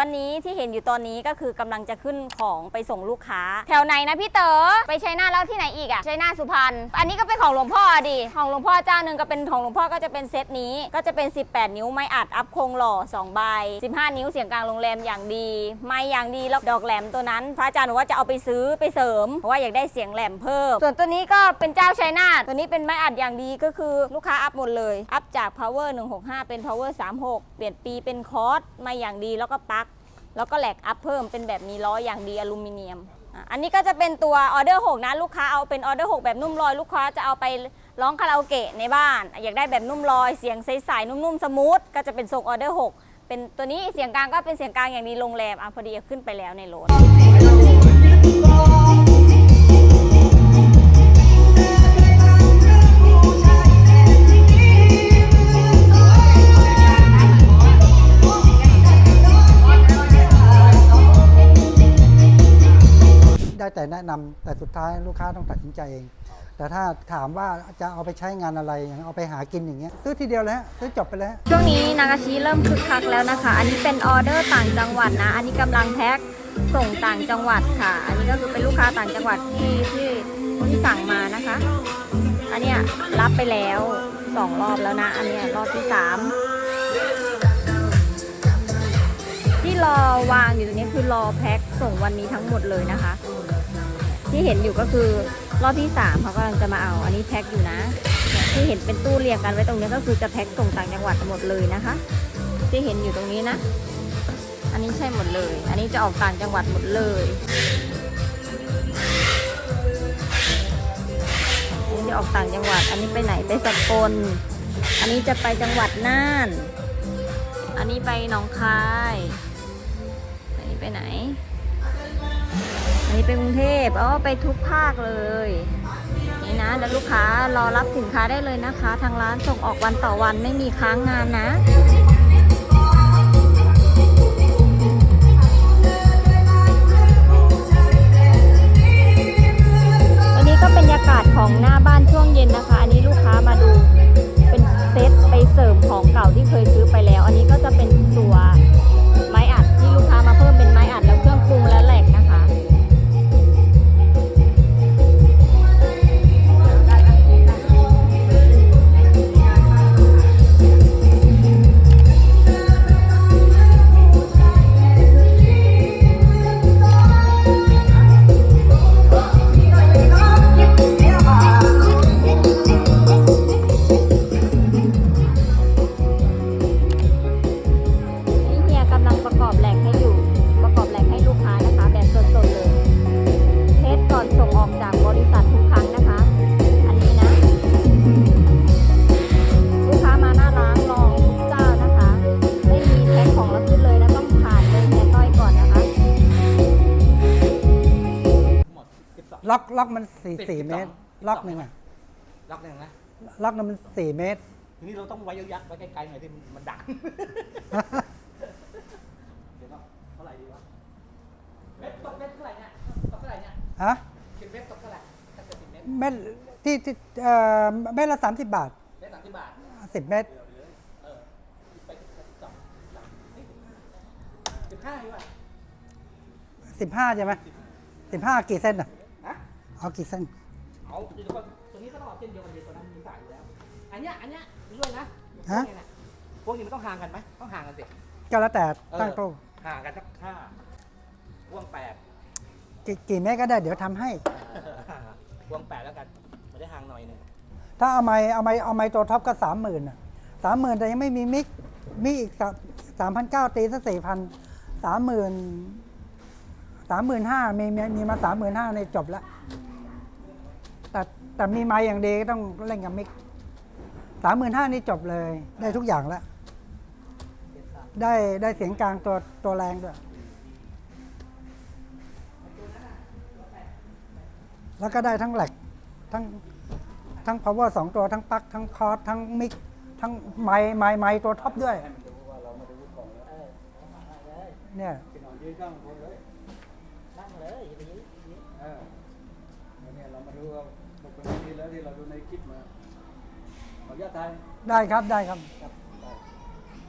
วันนี้ที่เห็นอยู่ตอนนี้ก็คือกำลังจะขึ้นของไปส่งลูกค้า แถวไหนนะพี่เต๋อไปชัยนาทแล้วที่ไหนอีกอะชัยนาทสุพรรณอันนี้ก็เป็นของหลวงพ่อดิของหลวงพ่อเจ้าหนึ่งก็เป็นของหลวงพ่อก็จะเป็นเซตนี้ก็จะเป็น 18 นิ้วไม้อัดอัพโครงหล่อ2ใบ15 นิ้วเสียงกลางโรงแรมอย่างดีไม้อย่างดีแล้วดอกแหลมตัวนั้น พระอาจารย์บอกว่าจะเอาไปซื้อไปเสริมเพราะว่าอยากได้เสียงแหลมเพิ่มส่วนตัวนี้ก็เป็นเจ้าชัยนาทตัวนี้เป็นไม้อัดอย่างดีก็คือลูกค้าอัพหมดเลย อัพจาก power 165 เป็น power 36 เปลี่ยนปีเป็นคอร์สมาอย่างดีแล้วก็ปัก แล้วก็แหลกอัพเพิ่มเป็นแบบมีล้ออย่างดีอลูมิเนียม อันนี้ก็จะเป็นตัวออเดอร์6นะลูกค้าเอาเป็นออเดอร์6แบบนุ่มลอยลูกค้าจะเอาไปร้องคาราโอเกะในบ้าน อยากได้แบบนุ่มลอยเสียงใสๆนุ่มๆสมูทก็จะเป็นทรงออเดอร์6เป็นตัวนี้เสียงกลางก็เป็นเสียงกลางอย่างดีโรงแรมอะพอดีขึ้นไปแล้วในรถ แต่แนะนำแต่สุดท้ายลูกค้าต้องตัดสินใจเอง แต่ถ้าถามว่าจะเอาไปใช้งานอะไรอย่างเอาไปหากินอย่างเงี้ยซื้อทีเดียวเลยฮะซื้อจบไปเลยฮะช่วงนี้นากาชิเริ่มคึกคักแล้วนะคะ อันนี้เป็นออเดอร์ต่างจังหวัดนะ อันนี้กำลังแพ็คส่งต่างจังหวัดค่ะ อันนี้ก็คือเป็นลูกค้าต่างจังหวัดที่ที่ที่สั่งมานะคะ อันเนี้ยรับไปแล้วสองรอบแล้วนะ อันเนี้ยรอบที่สามที่รอวางอยู่ตรงนี้คือรอแพ็คส่งวันนี้ทั้งหมดเลยนะคะ ที่เห็นอยู่ก็คือรอบที่สามเขากำลังจะมาเอา อันนี้แพ็คอยู่นะ ที่เห็นเป็นตู้เรียงกันไว้ตรงนี้ก็คือจะแพ็คส่งต่างจังหวัดหมดเลยนะคะ ที่เห็นอยู่ตรงนี้นะ อันนี้ใช่หมดเลย อันนี้จะออกต่างจังหวัดหมดเลยอันนี้จะออกต่างจังหวัด อันนี้ไปไหนไปสกล อันนี้จะไปจังหวัดน่าน อันนี้ไปหนองคาย อันนี้ไปไหน อันนี้ไปกรุงเทพอ๋อไปทุกภาคเลย นี่นะแล้วลูกค้ารอรับสินค้าได้เลยนะคะ ทางร้านส่งออกวันต่อวันไม่มีค้างงานนะ ล็อกล็อกมันสี่สิบสี่สิบเมตรสองล็อกหนึ่งอะล็อกหนึ่งนะล็อกนึงมันสี่เมตร ทีนี้เราต้องไว้ยักษ์ไว้ไกลๆหน่อยที่มันดัง เดี๋ยวก็เท่าไหร่ดีวะเม็ดตกเม็ดเท่าไหร่เนี่ยตกเท่าไหร่เนี่ยฮะสิบเม็ดตกเท่าไหร่ถ้าเกิดสิบเม็ดเม็ดที่ที่เอ่อเม็ดละสามสิบบาทเม็ดสามสิบบาท สิบเมตรเออไปสองสามสิบห้าดีกว่าสิบห้าใช่ไหมสิบห้ากี่เส้นอะฮะ เอากี่เส้นเอาเดี๋ยวก่อนตัวนี้ก็ต้องเอาเส้นเดียวกันเลยตัวนั้นมีสายอยู่แล้ว อันเนี้ยอันเนี้ยด้วยนะฮะ พวกเนี้ยนพวกนี้มันต้องห่างกันไหมต้องห่างกันสิ ก็แล้วแต่เออตั้งโต๊ะห่างกันสักห้าพ่วงแปดกี่กี่เมตรก็ได้เดี๋ยวทำให้วงแปดแล้วกันไม่ได้ห่างหน่อยหนึ่งถ้าเอาไม้เอาไม้เอาไม้ตัวท็อปก็สามหมื่นอะสามหมื่นแต่ยังไม่มีมิกมีอีกสามพันเก้าตีสักสี่พันสามหมื่นสามหมื่นห้ามีมีมีมาสามหมื่นห้าในจบแล้วแต่ แต่มีไม้อย่างดีก็ต้องเล่นกับมิกสามหมื่นห้านี่จบเลย ได้ทุกอย่างแล้ว ได้ได้เสียงกลางตัวตัวแรงด้วย แล้วก็ได้ทั้งแหลกทั้งทั้ง power สองตัวทั้งปลั๊กทั้งคอร์สทั้งมิกทั้งไม้ไม้ไม้ตัวท็อปด้วย เนี่ยนั่งเลยอย่าไปยืดเออเนี่ยเรามาดูว่า แล้วที่เราดูในคลิปมาขออนุญาตไทยได้ครับได้ครับครับได้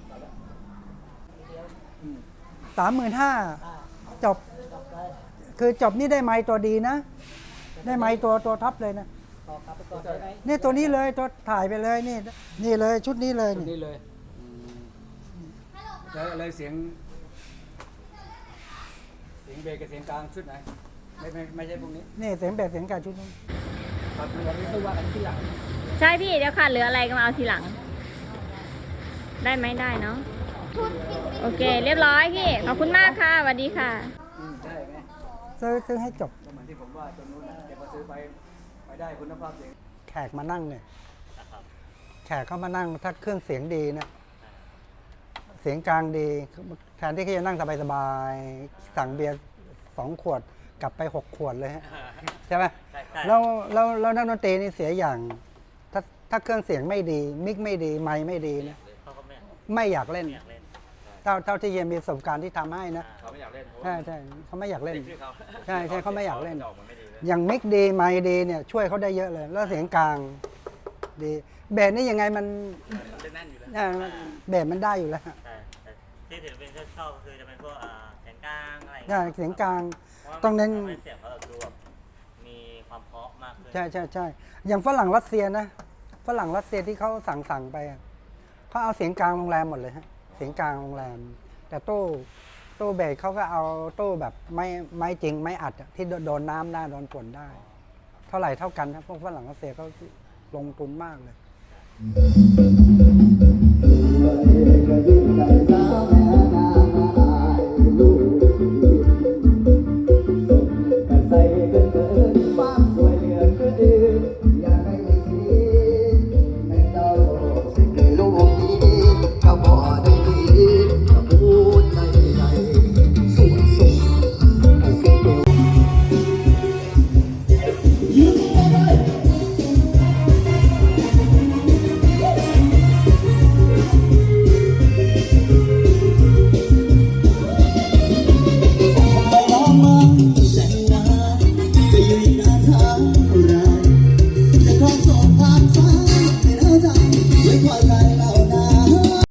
ได้แล้วอืมสามหมื่นห้าอ่าจบ จบไปคือจบนี่ได้ไม้ตัวดีนะ ได้ไม้ตัวตัวท็อปเลยนะต่อครับไปก่อนได้ไหมนี่ตัวนี้เลยตัวถ่ายไปเลยนี่ นี่เลยชุดนี้เลยชุดนี่นี้เลยแล้วอะไรเสียง เสียงเบสกับเสียงกลางชุดไหนไม่ไม่ไม่ใช่พวกนี้ นี่เสียงแบบเสียงการชุดนี้ ครับวันนี้ไม่ว่ากันที่หลังใช่พี่เดี๋ยวขาดเหลืออะไรก็มาเอาทีหลัง ได้ไหมได้เนาะโอเค เรียบร้อยพี่ขอบคุณมากค่ะสวัสดีค่ะอืมใช่ไหมซื้อซื้อให้จบก็เหมือนที่ผมว่าตรงนู้นเดี๋ยวพอซื้อไปไปได้คุณภาพเสียงแขกมานั่งเนี่ยแขกเข้ามานั่งถ้าเครื่องเสียงดีนะเสียงกลางดีแทนที่เขาจะนั่งสบายๆสั่งเบียร์สองขวดกลับไปหกขวดเลยฮะ ใช่ไหมแล้วแล้วแล้วนักดนตรีนี่เสียอย่าง ถ้าถ้าเครื่องเสียงไม่ดี มิกไม่ดี ไมค์ไม่ดีนะเขาก็ไม่ไม่อยากเล่นอยากเล่นเท่าเท่าที่เยนมีประสบการณ์ที่ทำให้นะเขาไม่อยากเล่นใช่ใช่เขาไม่อยากเล่น ชื่อเขาใช่ใช่เขาไม่อยากเล่นออกมันไม่ดีเลยอย่างมิกดีไมค์ดีเนี่ยช่วยเขาได้เยอะเลย แล้วเสียงกลางดีเบสนี่ยังไงมันมันจะแน่นอยู่แล้ว เอ่อเบสมันได้อยู่แล้วใช่แต่ที่ศิลปินชอบก็คือจะเป็นพวกอ่าเสียงกลางอะไรใช่เสียงกลาง พราะว่าต้องเน้นทำให้เสียงเขาแบบดูแบบมีควา มากขึ้นใช่ใช่ใช่อย่างฝรั่งรัสเซียนะฝรั่งรัสเซียที่เขาสั่งสั่งไปอะเขาเอาเสียงกลางโรงแรมหมดเลยฮะเสียงกลางโรงแรม แต่ตู้ตู้เบสเขาก็เอาตู้แบบไม่ไม่จริงไม่อัดอะที่โดนน้ำได้โดนฝนได้ เท่าไหร่เท่ากันนะพวกฝรั่งรัสเซียเขาลงทุนมากเลย